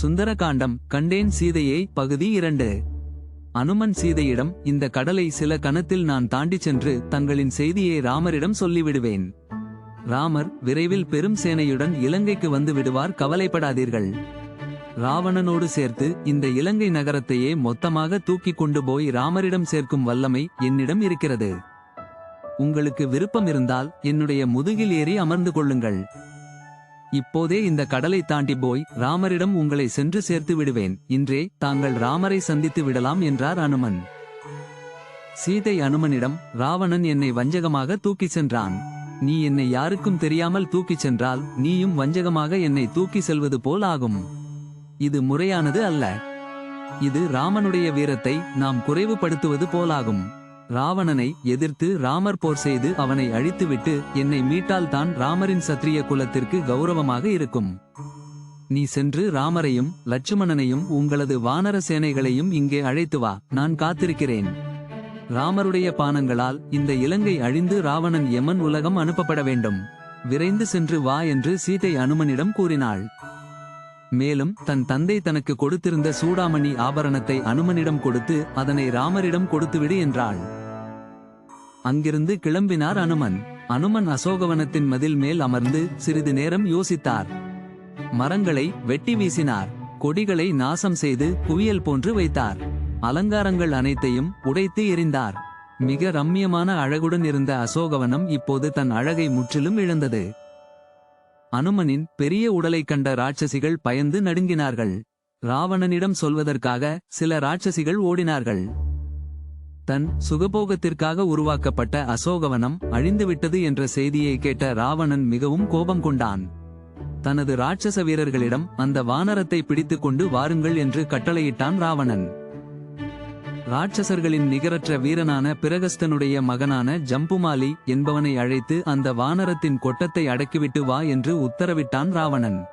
சுந்தரகாண்டம் கண்டேன் சீதையை பகுதி இரண்டு. அனுமன் சீதையிடம் இந்த கடலை சில கணத்தில் நான் தாண்டிச் சென்று தங்களின் செய்தியை ராமரிடம் சொல்லிவிடுவேன். ராமர் விரைவில் பெரும் சேனையுடன் இலங்கைக்கு வந்து விடுவார் கவலைப்படாதீர்கள். ராவணனோடு சேர்த்து இந்த இலங்கை நகரத்தையே மொத்தமாக தூக்கிக் கொண்டு போய் ராமரிடம் சேர்க்கும் வல்லமை என்னிடம் இருக்கிறது. உங்களுக்கு விருப்பம் இருந்தால் என்னுடைய முதுகில் ஏறி அமர்ந்து கொள்ளுங்கள். இப்போதே இந்த கடலை தாண்டி போய் ராமரிடம் உங்களை சென்று சேர்த்து விடுவேன். இன்றே தாங்கள் ராமரை சந்தித்து விடலாம் என்றார் அனுமன். சீதை அனுமனிடம் ராவணன் என்னை வஞ்சகமாக தூக்கிச் சென்றான். நீ என்னை யாருக்கும் தெரியாமல் தூக்கிச் சென்றால் நீயும் வஞ்சகமாக என்னை தூக்கி செல்வது போல் ஆகும். இது முறையானது அல்ல. இது ராமனுடைய வீரத்தை நாம் குறைவுபடுத்துவது போலாகும். ராவணனை எதிர்த்து ராமர் போர் செய்து அவனை அழித்துவிட்டு என்னை மீட்டால் தான் ராமரின் சத்திரிய குலத்திற்கு கௌரவமாக இருக்கும். நீ சென்று ராமரையும் லட்சுமணனையும் உங்களது வானர சேனைகளையும் இங்கே அழைத்து வா நான் காத்திருக்கிறேன். ராமருடைய பானங்களால் இந்த இலங்கை அழிந்து ராவணன் யமன் உலகம் அனுப்பப்பட வேண்டும். விரைந்து சென்று வா என்று சீதை அனுமனிடம் கூறினாள். மேலும் தன் தந்தை தனக்கு கொடுத்திருந்த சூடாமணி ஆபரணத்தை அனுமனிடம் கொடுத்து அதனை ராமரிடம் கொடுத்துவிடு என்றாள். அங்கிருந்து கிளம்பினார் அனுமன். அனுமன் அசோகவனத்தின் மதில் மேல் அமர்ந்து சிறிது நேரம் யோசித்தார். மரங்களை வெட்டி வீசினார். கொடிகளை நாசம் செய்து குவியல் போன்று வைத்தார். அலங்காரங்கள் அனைத்தையும் உடைத்து எறிந்தார். மிக ரம்மியமான அழகுடன் இருந்த அசோகவனம் இப்போது தன் அழகை முற்றிலும் இழந்தது. அனுமனின் பெரிய உடலைக் கண்ட ராட்சசிகள் பயந்து நடுங்கினார்கள். ராவணனிடம் சொல்வதற்காக சில ராட்சசிகள் ஓடினார்கள். தன் சுகபோகத்திற்காக உருவாக்கப்பட்ட அசோகவனம் அழிந்துவிட்டது என்ற செய்தியை கேட்ட ராவணன் மிகவும் கோபம் கொண்டான். தனது ராட்சச வீரர்களிடம் அந்த வானரத்தை பிடித்துக் கொண்டு வாருங்கள் என்று கட்டளையிட்டான் ராவணன். ராட்சசர்களின் நிகரற்ற வீரனான பிரகஸ்தனுடைய மகனான ஜம்புமாலி என்பவனை அழைத்து அந்த வானரத்தின் கொட்டத்தை அடக்கிவிட்டு வா என்று உத்தரவிட்டான் ராவணன்.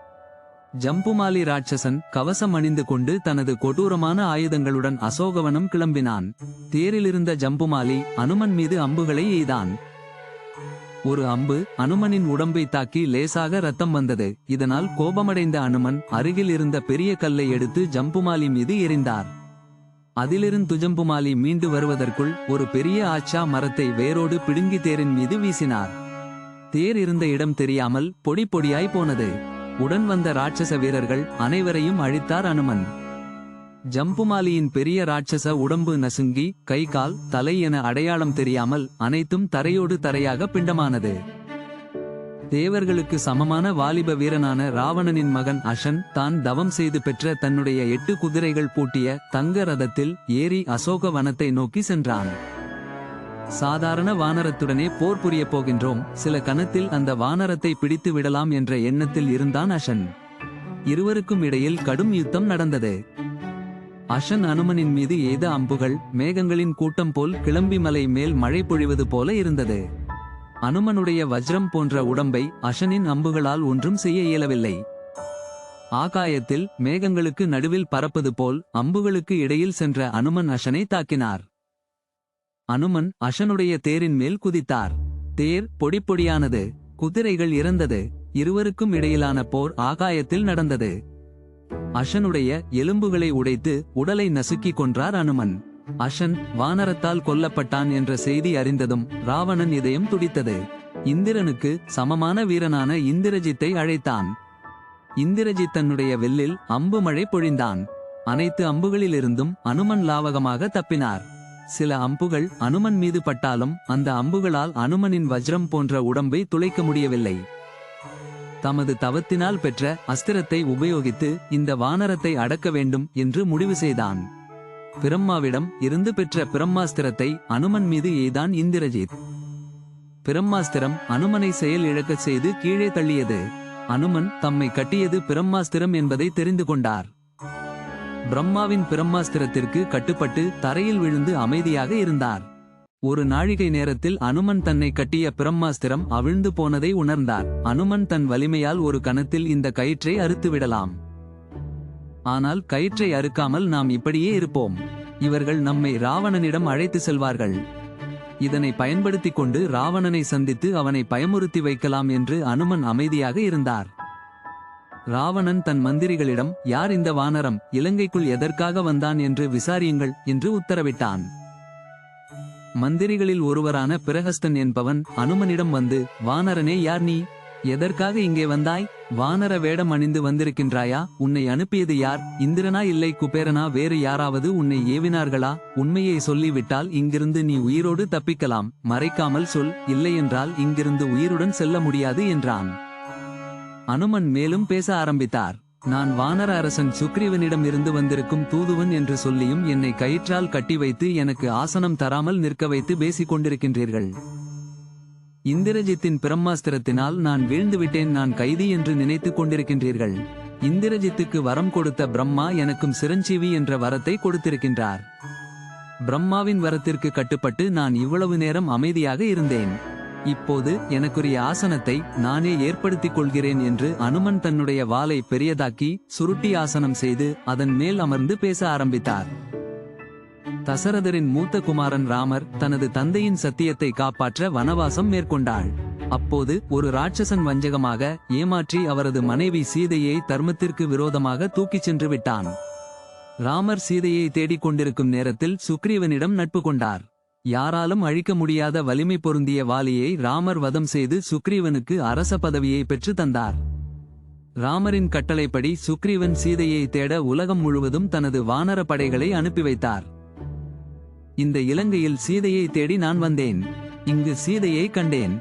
ஜம்புமாலி ராட்சசன் கவசம் அணிந்து கொண்டு தனது கொடூரமான ஆயுதங்களுடன் அசோகவனம் கிளம்பினான். தேரிலிருந்த ஜம்புமாலி அனுமன் மீது அம்புகளை எய்தான். ஒரு அம்பு அனுமனின் உடம்பை தாக்கி லேசாக ரத்தம் வந்தது. இதனால் கோபமடைந்த அனுமன் அருகில் இருந்த பெரிய கல்லை எடுத்து ஜம்புமாலி மீது எரிந்தார் அதிலிருந்து துஜம்புமாலி மீண்டு வருவதற்குள் ஒரு பெரிய ஆச்சா மரத்தை வேரோடு பிடுங்கி தேரின் மீது வீசினார். தேர் இருந்த இடம் தெரியாமல் பொடி பொடியாய் போனது. உடன் வந்த ராட்சச வீரர்கள் அனைவரையும் அழித்தார் அனுமன். ஜம்புமாலியின் பெரிய ராட்சச உடம்பு நசுங்கி கை கால் தலை என அடையாளம் தெரியாமல் அனைத்தும் தரையோடு தரையாக பிண்டமானது. தேவர்களுக்கு சமமான வாலிப வீரனான ராவணனின் மகன் அஷன் தான் தவம் செய்து பெற்ற தன்னுடைய எட்டு குதிரைகள் பூட்டிய தங்க ரதத்தில் ஏறி அசோக வனத்தை நோக்கி சென்றான். சாதாரண வானரத்துடனே போர் புரிய போகின்றோம். சில கணத்தில் அந்த வானரத்தை பிடித்து விடலாம் என்ற எண்ணத்தில் இருந்தான் அஷன். இருவருக்கும் இடையில் கடும் யுத்தம் நடந்தது. அஷன் அனுமனின் மீது எய்த அம்புகள் மேகங்களின் கூட்டம் போல் கிளம்பி மலை மேல் மழை பொழிவது போல இருந்தது. அனுமனுடைய வஜ்ரம் போன்ற உடம்பை அஷனின் அம்புகளால் ஒன்றும் செய்ய இயலவில்லை. ஆகாயத்தில் மேகங்களுக்கு நடுவில் பறப்பது போல் அம்புகளுக்கு இடையில் சென்ற அனுமன் அஷனை தாக்கினார். அனுமன் அஷனுடைய தேரின் மேல் குதித்தார். தேர் பொடிப்பொடியானது குதிரைகள் இறந்தது இருவருக்கும் இடையிலான போர் ஆகாயத்தில் நடந்தது. அஷனுடைய எலும்புகளை உடைத்து உடலை நசுக்கிக் கொன்றார் அனுமன். அஷன் வானரத்தால் கொல்லப்பட்டான் என்ற செய்தி அறிந்ததும் ராவணன் இதயம் துடித்தது. இந்திரனுக்கு சமமான வீரனான இந்திரஜித்தை அழைத்தான். இந்திரஜித் தன்னுடைய வில்லில் அம்பு மழை பொழிந்தான். அனைத்து அம்புகளிலிருந்தும் அனுமன் லாவகமாக தப்பினார். சில அம்புகள் அனுமன் மீது பட்டாலும் அந்த அம்புகளால் அனுமனின் வஜ்ரம் போன்ற உடம்பை துளைக்க முடியவில்லை. தமது தவத்தினால் பெற்ற அஸ்திரத்தை உபயோகித்து இந்த வானரத்தை அடக்க வேண்டும் என்று முடிவு செய்தான். பிரம்மாவிடம் இருந்து பெற்ற பிரம்மாஸ்திரத்தை அனுமன் மீது எய்தான் இந்திரஜித். பிரம்மாஸ்திரம் அனுமனை செயல் இழக்கச் செய்து கீழே தள்ளியது. அனுமன் தம்மை கட்டியது பிரம்மாஸ்திரம் என்பதை தெரிந்து கொண்டார். பிரம்மாவின் பிரம்மாஸ்திரத்திற்கு கட்டுப்பட்டு தரையில் விழுந்து அமைதியாக இருந்தார். ஒரு நாழிகை நேரத்தில் அனுமன் தன்னை கட்டிய பிரம்மாஸ்திரம் அவிழ்ந்து போனதை உணர்ந்தார். அனுமன் தன் வலிமையால் ஒரு கணத்தில் இந்த கயிற்றை அறுத்துவிடலாம் ஆனால் கயிற்றை அறுக்காமல் நாம் இப்படியே இருப்போம். இவர்கள் நம்மை ராவணனிடம் அழைத்து செல்வார்கள். இதனை பயன்படுத்திக் கொண்டு ராவணனை சந்தித்து அவனை பயமுறுத்தி வைக்கலாம் என்று அனுமன் அமைதியாக இருந்தார். ராவணன் தன் மந்திரிகளிடம் யார் இந்த வானரம்? இலங்கைக்குள் எதற்காக வந்தான் என்று விசாரியுங்கள் என்று உத்தரவிட்டான். மந்திரிகளில் ஒருவரான பிரகஸ்தன் என்பவன் அனுமனிடம் வந்து வானரனே யார் நீ? எதற்காக இங்கே வந்தாய்? வானர வேடம் அணிந்து வந்திருக்கின்றாயா? உன்னை அனுப்பியது யார்? இந்திரனா இல்லை குபேரனா? வேறு யாராவது உன்னை ஏவினார்களா? உண்மையை சொல்லிவிட்டால் இங்கிருந்து நீ உயிரோடு தப்பிக்கலாம். மறைக்காமல் சொல் இல்லையென்றால் இங்கிருந்து உயிருடன் செல்ல முடியாது என்றான். அனுமன் மேலும் பேச ஆரம்பித்தார். நான் வானர அரசன் சுக்ரீவனிடம் இருந்து வந்திருக்கும் தூதுவன் என்று சொல்லியும் என்னை கயிற்றால் கட்டி வைத்து எனக்கு ஆசனம் தராமல் நிற்க வைத்து பேசிக் கொண்டிருக்கின்றீர்கள். இந்திரஜித்தின் பிரம்மாஸ்திரத்தினால் நான் வீழ்ந்துவிட்டேன் நான் கைதி என்று நினைத்துக் கொண்டிருக்கின்றீர்கள். இந்திரஜித்துக்கு வரம் கொடுத்த பிரம்மா எனக்கும் சிரஞ்சீவி என்ற வரத்தை கொடுத்திருக்கின்றார். பிரம்மாவின் வரத்திற்கு கட்டுப்பட்டு நான் இவ்வளவு நேரம் அமைதியாக இருந்தேன். இப்போது எனக்குரிய ஆசனத்தை நானே ஏற்படுத்திக் கொள்கிறேன் என்று அனுமன் தன்னுடைய வாளை பெரியதாக்கி சுருட்டி ஆசனம் செய்து அதன் மேல் அமர்ந்து பேச ஆரம்பித்தார். தசரதரின் மூத்த குமாரன் ராமர் தனது தந்தையின் சத்தியத்தை காப்பாற்ற வனவாசம் மேற்கொண்டாள். அப்போது ஒரு ராட்சசன் வஞ்சகமாக ஏமாற்றி அவரது மனைவி சீதையை தர்மத்திற்கு விரோதமாக தூக்கிச் சென்று விட்டான். ராமர் சீதையை தேடிக் கொண்டிருக்கும் நேரத்தில் சுக்ரீவனிடம் நட்பு கொண்டார். யாராலும் அழிக்க முடியாத வலிமை பொருந்திய வாலியை ராமர் வதம் செய்து சுக்ரீவனுக்கு அரச பதவியை பெற்று தந்தார். ராமரின் கட்டளைப்படி சுக்ரீவன் சீதையை தேட உலகம் முழுவதும் தனது வானர படைகளை அனுப்பி வைத்தார். இந்த இலங்கையில் சீதையை தேடி நான் வந்தேன். இங்கு சீதையை கண்டேன்.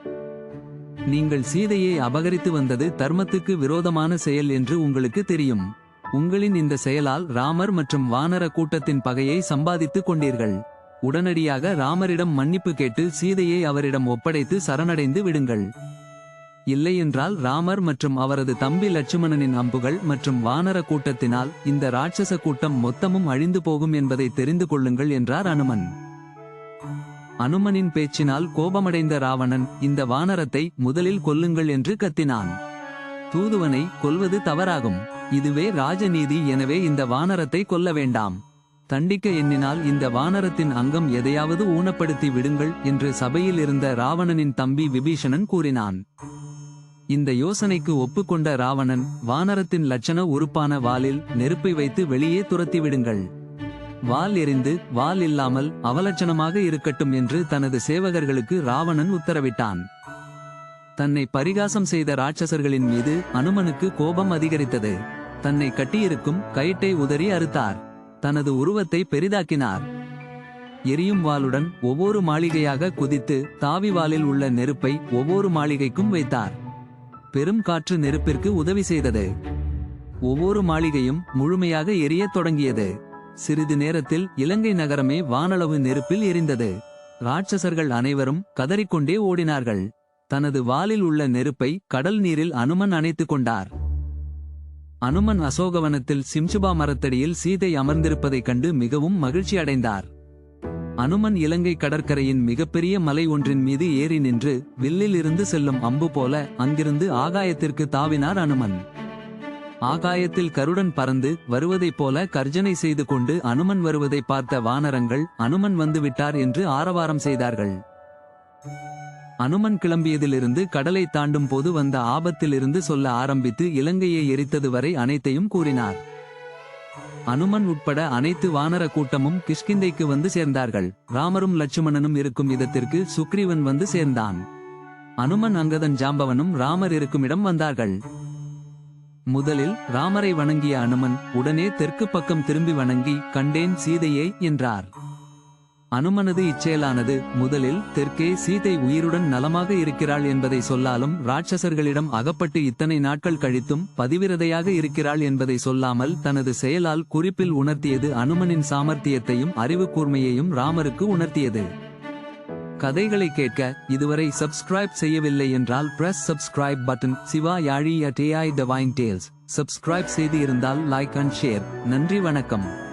நீங்கள் சீதையை அபகரித்து வந்தது தர்மத்துக்கு விரோதமான செயல் என்று உங்களுக்கு தெரியும். உங்களின் இந்த செயலால் ராமர் மற்றும் வானர கூட்டத்தின் பகையை சம்பாதித்துக் கொண்டீர்கள். உடனடியாக ராமரிடம் மன்னிப்பு கேட்டு சீதையை அவரிடம் ஒப்படைத்து சரணடைந்து விடுங்கள். இல்லையென்றால் ராமர் மற்றும் அவரது தம்பி லட்சுமணனின் அம்புகள் மற்றும் வானர கூட்டத்தினால் இந்த ராட்சச கூட்டம் மொத்தமும் அழிந்து போகும் என்பதை தெரிந்து கொள்ளுங்கள் என்றார் அனுமன். அனுமனின் பேச்சினால் கோபமடைந்த ராவணன் இந்த வானரத்தை முதலில் கொல்லுங்கள் என்று கத்தினான். தூதுவனை கொல்வது தவறாகும். இதுவே ராஜநீதி எனவே இந்த வானரத்தை கொல்ல வேண்டாம். தண்டிக்க எண்ணினால் இந்த வானரத்தின் அங்கம் எதையாவது ஊனப்படுத்தி விடுங்கள் என்று சபையில் இருந்த ராவணனின் தம்பி விபீஷணன் கூறினான். இந்த யோசனைக்கு ஒப்புக்கொண்ட ராவணன் வானரத்தின் லட்சண உறுப்பான வாலில் நெருப்பை வைத்து வெளியே துரத்தி விடுங்கள். வால் எறிந்து வால் இல்லாமல் அவலட்சணமாக இருக்கட்டும் என்று தனது சேவகர்களுக்கு ராவணன் உத்தரவிட்டான். தன்னை பரிகாசம் செய்த ராட்சசர்களின் மீது அனுமனுக்கு கோபம் அதிகரித்தது. தன்னை கட்டியிருக்கும் கயிற்றை உதறி அறுத்தார். தனது உருவத்தை பெரிதாக்கினார். எரியும் வாளுடன் ஒவ்வொரு மாளிகையாக குதித்து தாவி வாலில் உள்ள நெருப்பை ஒவ்வொரு மாளிகைக்கும் வைத்தார். பெரும் காற்று நெருப்பிற்கு உதவி செய்தது. ஒவ்வொரு மாளிகையும் முழுமையாக எரியத் தொடங்கியது. சிறிது நேரத்தில் இலங்கை நகரமே வானளவு நெருப்பில் எரிந்தது. ராட்சசர்கள் அனைவரும் கதறிக்கொண்டே ஓடினார்கள். தனது வாலில் உள்ள நெருப்பை கடல் நீரில் அனுமன் அணைத்துக் கொண்டார். அனுமன் அசோகவனத்தில் சிம்சுபா மரத்தடியில் சீதை அமர்ந்திருப்பதைக் கண்டு மிகவும் மகிழ்ச்சி அடைந்தார். அனுமன் இலங்கை கடற்கரையின் மிகப்பெரிய மலை ஒன்றின் மீது ஏறி நின்று வில்லில் இருந்து செல்லும் அம்பு போல அங்கிருந்து ஆகாயத்திற்கு தாவினார் அனுமன். ஆகாயத்தில் கருடன் பறந்து வருவதைப் போல கர்ஜனை செய்து கொண்டு அனுமன் வருவதை பார்த்த வானரங்கள் அனுமன் வந்துவிட்டார் என்று ஆரவாரம் செய்தார்கள். அனுமன் கிளம்பியதிலிருந்து கடலை தாண்டும் போது வந்த ஆபத்திலிருந்து சொல்ல ஆரம்பித்து இலங்கையை எரித்தது வரை அனைத்தையும் கூறினார். அனுமன் உட்பட அனைத்து வானர கூட்டமும் கிஷ்கிந்தைக்கு வந்து சேர்ந்தார்கள். ராமரும் லட்சுமணனும் இருக்கும் இடத்திற்கு சுக்ரீவன் வந்து சேர்ந்தான். அனுமன் அங்கதன் ஜாம்பவனும் ராமர் இருக்கும் இடம் வந்தார்கள். முதலில் ராமரை வணங்கிய அனுமன் உடனே தெற்கு பக்கம் திரும்பி வணங்கி கண்டேன் சீதையை என்றார். அனுமனது இச்செயலானது முதலில் தெற்கே சீதை உயிருடன் நலமாக இருக்கிறாள் என்பதை சொல்லாலும் ராட்சசர்களிடம் அகப்பட்டு இத்தனை நாட்கள் கழித்தும் பதிவிரதையாக இருக்கிறாள் என்பதை சொல்லாமல் தனது செயலால் குறிப்பில் உணர்த்தியது அனுமனின் சாமர்த்தியத்தையும் அறிவு கூர்மையையும் ராமருக்கு உணர்த்தியது. கதைகளை கேட்க இதுவரை சப்ஸ்கிரைப் செய்யவில்லை என்றால் press subscribe button Siva Yazhi at AI divine tales subscribe செய்து இருந்தால் லைக் அண்ட் ஷேர் நன்றி வணக்கம்.